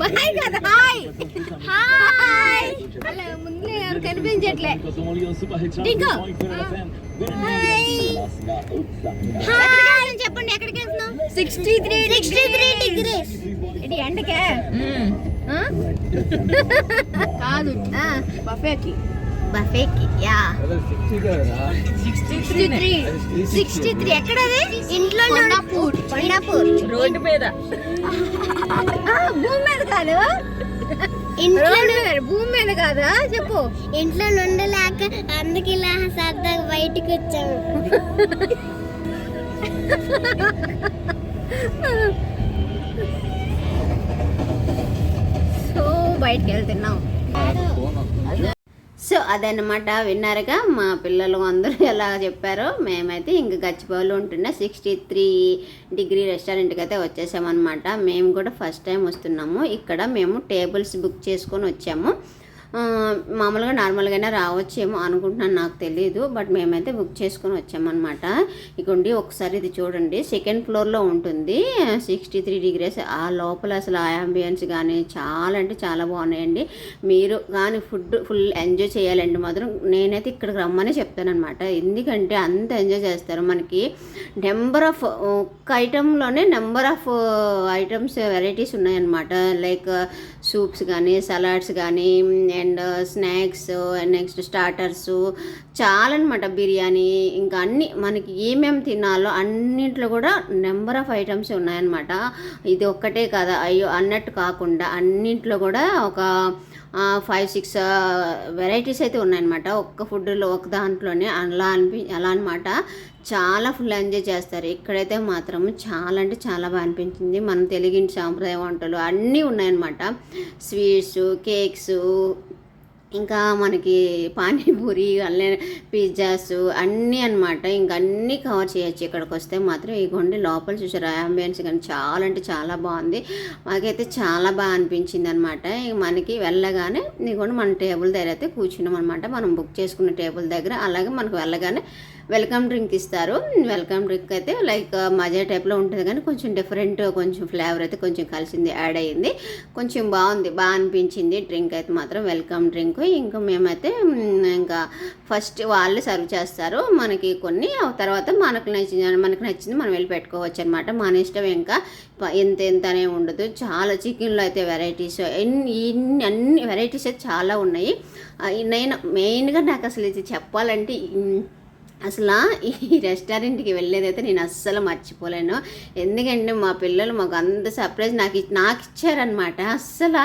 Bye కదా hi. Hi. అలా ముందు ఎవరు కనిపించట్లే. డింకో హాయ్. హాయ్ చెప్పండి ఎక్కడికి వెళ్తున్నాం? Sixty three sixty three degrees ఇది ఎండకే. ఆ? కాదు. బఫేకి బఫేకి yeah sixty three sixty three ఎక్కడది? ఇంట్లో కొండాపూర్. కొండాపూర్. రోడ్డు మీద. భూమి మీద కాదు. ఇంట్లో భూమి మీద కాదా? చెప్పు. ఇంట్లో ఉండలేక అందుకు ఇలా సరదాగా బయటకు వచ్చాము సో బయటికి వెళ్తున్నాం సో అదనమాట విన్నారుగా మా పిల్లలు అందరూ ఎలా చెప్పారో. మేమైతే ఇంక గచ్చిబౌలు ఉంటున్న సిక్స్టీ త్రీ డిగ్రీ రెస్టారెంట్కి అయితే వచ్చేసామన్నమాట. మేము కూడా ఫస్ట్ టైం వస్తున్నాము. ఇక్కడ మేము టేబుల్స్ బుక్ చేసుకొని వచ్చాము. మామూలుగా నార్మల్గానే రావచ్చేమో అనుకుంటున్నాను నాకు తెలియదు బట్ మేమైతే బుక్ చేసుకొని వచ్చామన్నమాట. ఇకండి ఒకసారి ఇది చూడండి. సెకండ్ ఫ్లోర్లో ఉంటుంది. Sixty three degrees. ఆ లోపల అసలు ఆ అంబియన్స్ కానీ చాలా అంటే చాలా బాగున్నాయండి. మీరు కానీ ఫుడ్ ఫుల్ ఎంజాయ్ చేయాలండి మాత్రం నేనైతే ఇక్కడికి రమ్మని చెప్తానమాట ఎందుకంటే అంత ఎంజాయ్ చేస్తారు మనకి. నెంబర్ ఆఫ్ ఒక్క ఐటెంలోనే నెంబర్ ఆఫ్ ఐటమ్స్ వెరైటీస్ ఉన్నాయన్నమాట. లైక్ సూప్స్ కానీ సలాడ్స్ కానీ అండ్ స్నాక్స్ నెక్స్ట్ స్టార్టర్స్ చాలా అనమాట బిర్యానీ. ఇంకా అన్ని మనకి ఏమేమి తినాలో అన్నింటిలో కూడా నెంబర్ ఆఫ్ ఐటమ్స్ ఉన్నాయన్నమాట. ఇది ఒక్కటే కదా. అయ్యో అన్నట్టు కాకుండా అన్నింటిలో కూడా ఒక ఫైవ్ సిక్స్ వెరైటీస్ అయితే ఉన్నాయన్నమాట. ఒక్క ఫుడ్లో ఒక దాంట్లోనే అలా అనిపి అలా అనమాట చాలా ఫుల్ ఎంజాయ్ చేస్తారు. ఇక్కడైతే మాత్రం చాలా అంటే చాలా బాగా అనిపించింది. మన తెలుగు సాంప్రదాయ వంటలు అన్నీ ఉన్నాయన్నమాట. స్వీట్స్ కేక్స్ ఇంకా మనకి పానీపూరి అల్లే పిజ్జాస్ అన్నీ అనమాట ఇంకా అన్నీ కవర్ చేయొచ్చు ఇక్కడికి వస్తే మాత్రం ఇగోండి లోపల చూసారు? అంబియన్స్ కానీ చాలా అంటే చాలా బాగుంది. మాకైతే చాలా బాగా అనిపించింది అనమాట మనకి వెళ్ళగానే ఇదిగోండి మన టేబుల్ దగ్గర అయితే కూర్చున్నాం అనమాట మనం బుక్ చేసుకున్న టేబుల్ దగ్గర. అలాగే మనకు వెళ్ళగానే వెల్కమ్ డ్రింక్ ఇస్తారు. వెల్కమ్ డ్రింక్ అయితే లైక్ మజా టైప్లో ఉంటుంది కానీ కొంచెం డిఫరెంట్ కొంచెం ఫ్లేవర్ అయితే కొంచెం కలిసింది యాడ్ అయ్యింది. కొంచెం బాగుంది బాగా అనిపించింది డ్రింక్ అయితే మాత్రం వెల్కమ్ డ్రింక్. ఇంకా మేమైతే ఇంకా ఫస్ట్ వాళ్ళు సర్వ్ చేస్తారు. మనకి కొన్ని తర్వాత మనకు నచ్చింది మనకు నచ్చింది మనం వెళ్ళి పెట్టుకోవచ్చు అనమాట మన ఇష్టం ఇంకా ఎంత ఎంత అనే ఉండదు. చాలా చికెన్లో అయితే వెరైటీస్ ఎన్ని ఇన్ని అన్ని వెరైటీస్ అయితే చాలా ఉన్నాయి. నేను మెయిన్గా నాకు అసలు ఇది చెప్పాలంటే అసలు ఈ రెస్టారెంట్కి వెళ్ళేదైతే నేను అస్సలు మర్చిపోలేను. ఎందుకంటే మా పిల్లలు మాకు అంత సర్ప్రైజ్ నాకు నాకు ఇచ్చారనమాట అస్సలు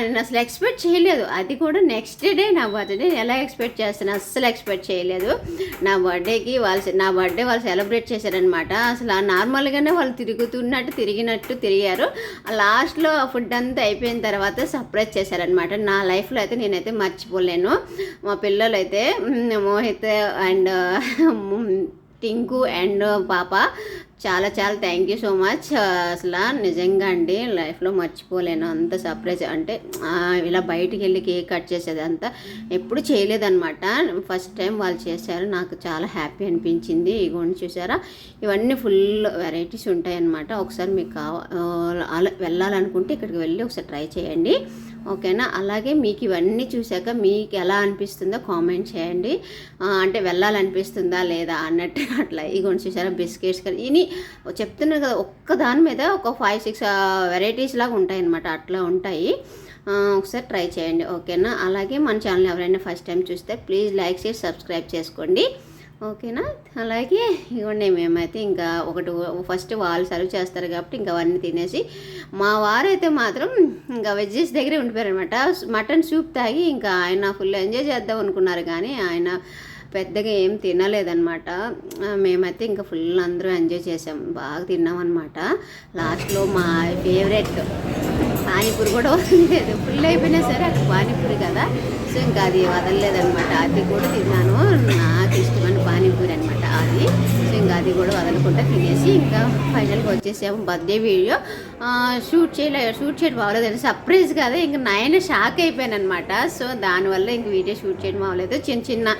నేను అసలు ఎక్స్పెక్ట్ చేయలేదు. అది కూడా నెక్స్ట్ డే నా బర్త్డే. ఎలా ఎక్స్పెక్ట్ చేస్తాను అస్సలు ఎక్స్పెక్ట్ చేయలేదు. నా బర్త్డేకి వాళ్ళు నా బర్త్డే వాళ్ళు సెలబ్రేట్ చేశారనమాట అసలు నార్మల్గానే వాళ్ళు తిరుగుతున్నట్టు తిరిగినట్టు తిరిగారు. లాస్ట్లో ఫుడ్ అంతా అయిపోయిన తర్వాత సర్ప్రైజ్ చేశారనమాట నా లైఫ్లో అయితే నేనైతే మర్చిపోలేను. మా పిల్లలు అయితే మోహిత్ అండ్ టింకు అండ్ పాప చాలా చాలా థ్యాంక్ యూ సో మచ్ అసలు నిజంగా అండి లైఫ్లో మర్చిపోలేను. అంత సర్ప్రైజ్ అంటే ఇలా బయటికి వెళ్ళి కేక్ కట్ చేసేది అంతా ఎప్పుడు చేయలేదన్నమాట. ఫస్ట్ టైం వాళ్ళు చేశారు. నాకు చాలా హ్యాపీ అనిపించింది. ఇగోండి చూసారా? ఇవన్నీ ఫుల్ వెరైటీస్ ఉంటాయన్నమాట. ఒకసారి మీకు కావాలి అలా వెళ్ళాలనుకుంటే ఇక్కడికి వెళ్ళి ఒకసారి ట్రై చేయండి. ఓకేనా? అలాగే మీకు ఇవన్నీ చూశాక మీకు ఎలా అనిపిస్తుందో కామెంట్ చేయండి. అంటే వెళ్ళాలనిపిస్తుందా లేదా అన్నట్టు అట్లా ఇగోండి చూసారా బిస్కెట్స్ కానీ ఇని చెప్తున్నారు కదా ఒక్క దాని మీద ఒక ఫైవ్ సిక్స్ వెరైటీస్ లాగా ఉంటాయి అనమాట అట్లా ఉంటాయి. ఒకసారి ట్రై చేయండి. ఓకేనా? అలాగే మన ఛానల్ ఎవరైనా ఫస్ట్ టైం చూస్తే ప్లీజ్ లైక్ చేసి సబ్స్క్రైబ్ చేసుకోండి. ఓకేనా? అలాగే ఇవ్వండి మేమైతే ఇంకా ఒకటి ఫస్ట్ వాళ్ళు సర్వ్ చేస్తారు కాబట్టి ఇంకా అవన్నీ తినేసి మా వారైతే మాత్రం ఇంకా వెజ్జెస్ దగ్గరే ఉండిపోయారు అనమాట మటన్ సూప్ తాగి ఇంకా ఆయన ఫుల్ ఎంజాయ్ చేద్దాం అనుకున్నారు కానీ ఆయన పెద్దగా ఏం తినలేదన్నమాట. మేమైతే ఇంకా ఫుల్ అందరూ ఎంజాయ్ చేసాం. బాగా తిన్నాం అనమాట లాస్ట్లో మా ఫేవరెట్ పానీపూరి కూడా వదలలేదు ఫుల్ అయిపోయినా సరే అక్కడ పానీపూరి కదా. సో ఇంకా అది వదలలేదనమాట అది కూడా తిన్నాను. నాకు ఇష్టమైన పానీపూరి అనమాట అది కూడా వదలకుండా తినేసి ఇంకా ఫైనల్గా వచ్చేసాము బర్త్డే వీడియో. షూట్ చేయలే షూట్ చేయడం అవ్వలేదు సర్ప్రైజ్ కదా ఇంకా నాయన షాక్ అయిపోయాను అనమాట సో దానివల్ల ఇంక వీడియో షూట్ చేయడం అవ్వలేదు. చిన్న చిన్న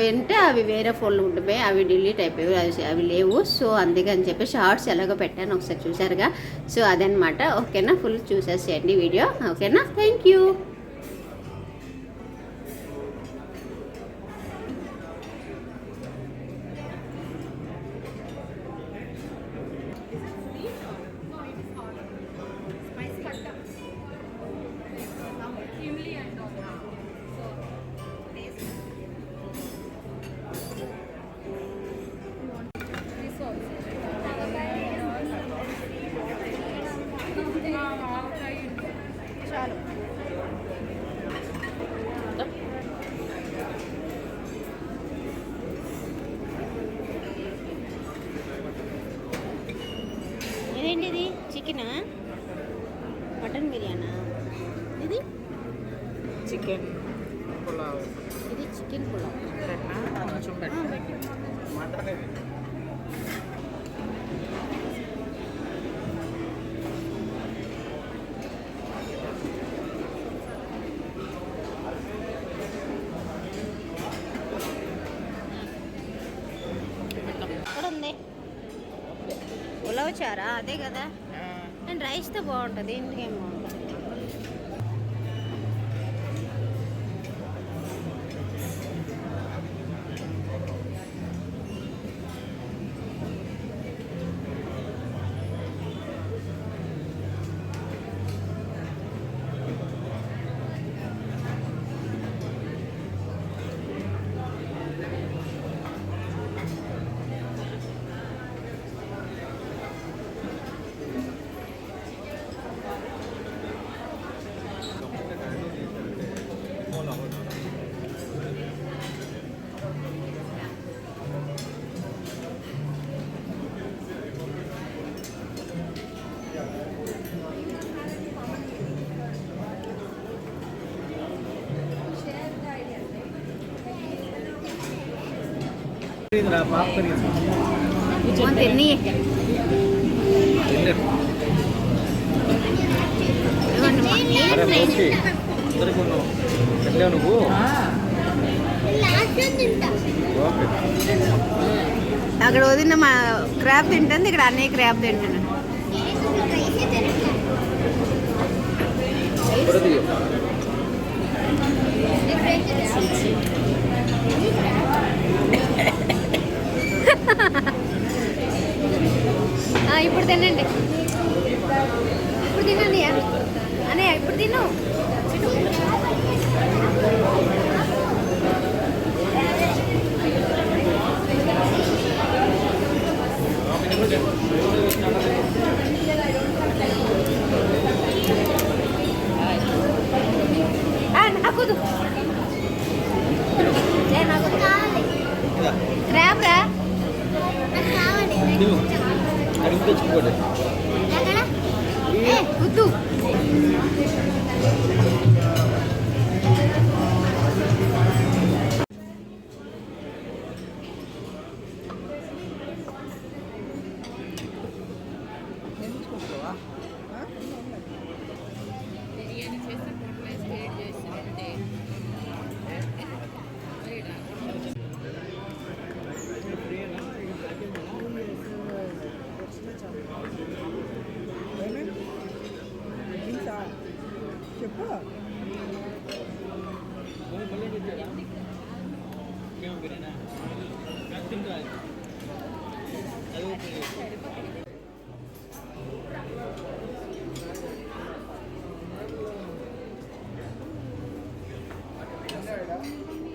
వింటే అవి వేరే ఫోన్లు ఉండిపోయి అవి డిలీట్ అయిపోయాయి అవి అవి లేవు. సో అందుకని చెప్పి షార్ట్స్ ఎలాగో పెట్టాను ఒకసారి చూసారుగా. సో అదనమాట ఓకేనా? ఫుల్ చూసేసేయండి వీడియో. ఓకేనా? Thank you. చికెనా మటన్ బిర్యానా ఇది? చికెన్ పులావ్ ఇది చికెన్ పులావ్ ఇక్కడ ఉంది పులావ్ చారా? అదే కదా. రైస్తో బాగుంటుంది ఇందుకేం నువ్వు అక్కడ వదిన మా క్రాప్ తింటుంది ఇక్కడ అన్నయ్య క్రాప్ తింటున్నాను ഇവിടെ തന്നെ ഉണ്ട് ഇവിടെ ఏ వద్దు చెప్పు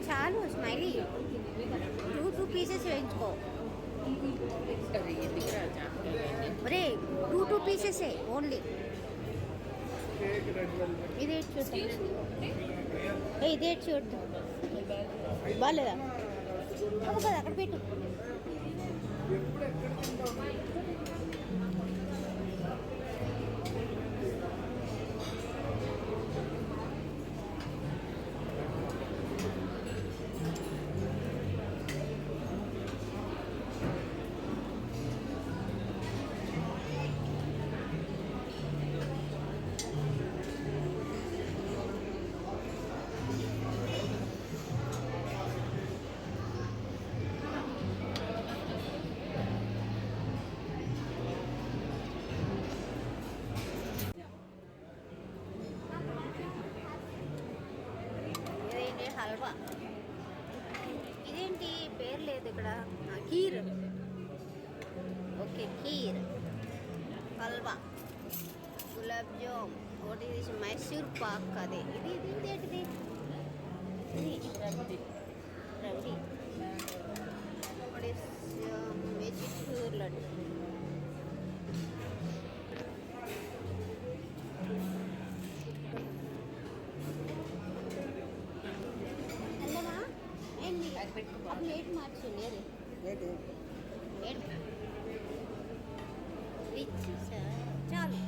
చాలు స్మైలీ టూ టూ అరే టూ టూ పీసెస్ ఓన్లీ ఇది చూద్దాం. ఇదే చూద్దాం. బాగాలేదా అక్కడ పెట్టు. ఇదేంటి? పేరు లేదు ఇక్కడ. కీర్. ఓకే కీర్. హల్వా. గులాబ్ జామ్. ఒకటి మైసూర్ పాక్ అదే. ఇది ఇది ఏంటిది? రబ్డీ చాలు.